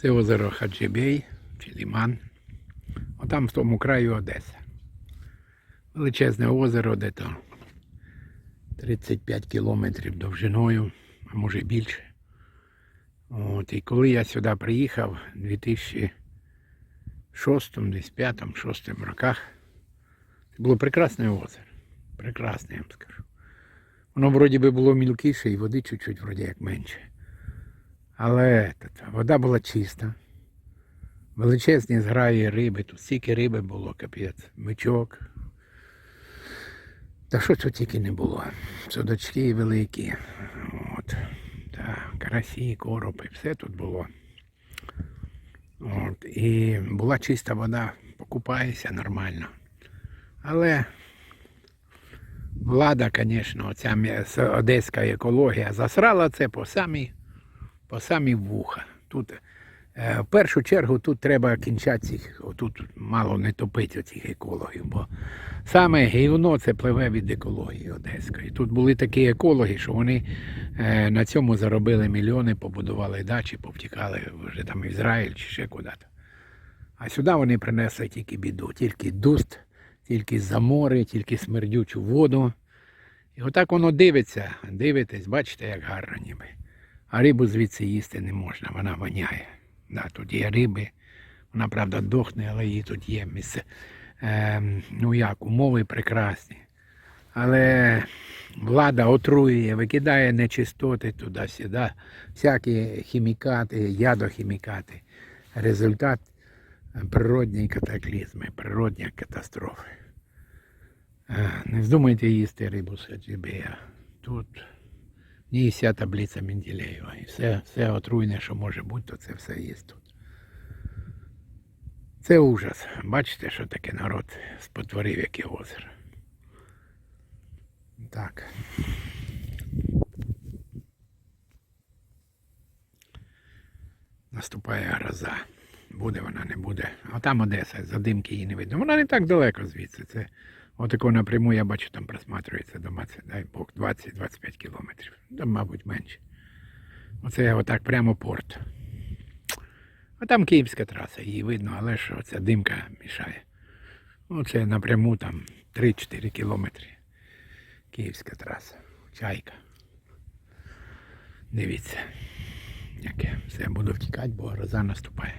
Це озеро Хаджибей чи Ліман. Отам в тому краю Одеса. Величезне озеро, де то 35 кілометрів довжиною, а може більше. От, і коли я сюди приїхав у 2006, десь 5, 6 роках, це було прекрасне озеро. Прекрасне, я вам скажу. Воно вроді би було мілкіше і води чуть-чуть вроді як менше. Але вода була чиста. Величезні зграї риби, тут стільки риби було, капець, бичок. Та що тут тільки не було. Судочки великі. От. Та, карасі, коропи, все тут було. От. І була чиста вода, покупаєшся нормально. Але влада, звісно, оця одеська екологія засрала це по самі, по самі вуха. Тут, е, в першу чергу тут треба кінчати цих, отут мало не топити цих екологів, бо саме гівно це пливе від екології одеської. Тут були такі екологи, що вони е, на цьому заробили мільйони, побудували дачі, повтікали вже там в Ізраїль чи ще куди-то. А сюди вони принесли тільки біду, тільки дуст, тільки замори, тільки смердючу воду. І отак воно дивиться, дивитесь, бачите, як гарно ніби. А рибу звідси їсти не можна, вона воняє. Да, тут є риби, вона, правда, дохне, але її тут є місце. Ем, ну як, умови прекрасні. Але влада отруює, викидає нечистоти туди-сюди, всякі хімікати, ядохімікати. Результат природні катаклізми, природні катастрофи. Е, Не вздумайте їсти рибу з. Тут ні вся таблиця Менделєєва. І все, все отруйне, що може бути, то це все є тут. Це ужас. Бачите, що таке народ спотворив, яке озеро. Так. Наступає гроза. Буде вона, не буде. А там Одеса, задимки її не видно. Вона не так далеко звідси. Це отако напряму, я бачу, там просматривається дома, це, дай Бог, 20-25 кілометрів. Там, мабуть, менше. Оце отак прямо порт. А там київська траса, її видно, але ж оця димка мішає. Оце напряму там 3-4 кілометри. Київська траса. Чайка. Дивіться. Як я все буду втікати, бо гроза наступає.